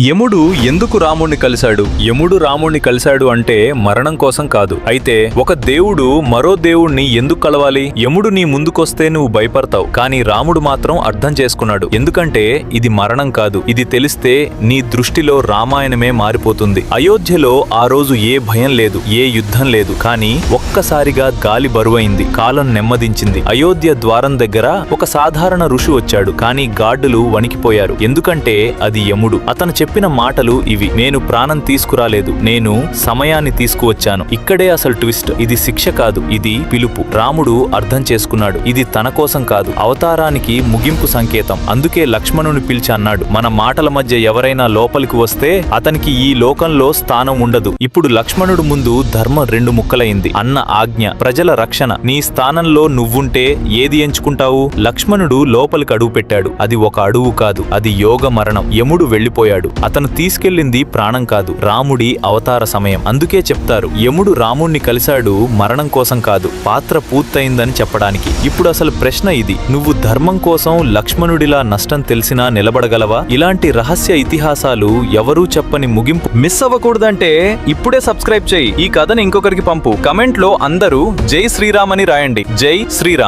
యముడు ఎందుకు రాముణ్ణి కలిశాడు? యముడు రాముణ్ణి కలిశాడు అంటే మరణం కోసం కాదు. అయితే ఒక దేవుడు మరో దేవుణ్ణి ఎందుకు కలవాలి? యముడు నీ ముందుకొస్తే నువ్వు భయపడతావు కానీ రాముడు మాత్రం అర్థం చేసుకున్నాడు. ఎందుకంటే ఇది మరణం కాదు. ఇది తెలిస్తే నీ దృష్టిలో రామాయణమే మారిపోతుంది. అయోధ్యలో ఆ రోజు ఏ భయం లేదు ఏ యుద్ధం లేదు. కానీ ఒక్కసారిగా గాలి బరువైంది కాలం నెమ్మదించింది. అయోధ్య ద్వారం దగ్గర ఒక సాధారణ ఋషి వచ్చాడు కానీ గార్డులు వణికిపోయారు. ఎందుకంటే అది యముడు. అతను చెప్పిన మాటలు ఇవి. నేను ప్రాణం తీసుకురాలేదు. నేను సమయాన్ని తీసుకువచ్చాను. ఇక్కడే అసలు ట్విస్ట్. ఇది శిక్ష కాదు. ఇది పిలుపు. రాముడు అర్థం చేసుకున్నాడు. ఇది తన కోసం కాదు. అవతారానికి ముగింపు సంకేతం. అందుకే లక్ష్మణుని పిలిచి అన్నాడు. మన మాటల మధ్య ఎవరైనా లోపలికి వస్తే అతనికి ఈ లోకంలో స్థానం ఉండదు. ఇప్పుడు లక్ష్మణుడు ముందు ధర్మం రెండు ముక్కలైంది. అన్న ఆజ్ఞ. ప్రజల రక్షణ. నీ స్థానంలో నువ్వుంటే ఏది ఎంచుకుంటావు? లక్ష్మణుడు లోపలికి అడుగు పెట్టాడు అది ఒక అడుగు కాదు. అది యోగ మరణం. యముడు వెళ్ళిపోయాడు అతను తీసుకెళ్ళింది ప్రాణం కాదు రాముడి అవతార సమయం. అందుకే చెప్తారు యముడు రాముణ్ణి కలిశాడు మరణం కోసం కాదు పాత్ర పూర్తయిందని చెప్పడానికి. ఇప్పుడు అసలు ప్రశ్న ఇది నువ్వు ధర్మం కోసం లక్ష్మణుడిలా నష్టం తెలిసినా నిలబడగలవా? ఇలాంటి రహస్య ఇతిహాసాలు ఎవరూ చెప్పని ముగింపు. మిస్ అవ్వకూడదంటే ఇప్పుడే సబ్స్క్రైబ్ చేయి. ఈ కథని ఇంకొకరికి పంపు. కమెంట్లో అందరూ జై శ్రీరామ్ అని రాయండి. జై శ్రీరామ్.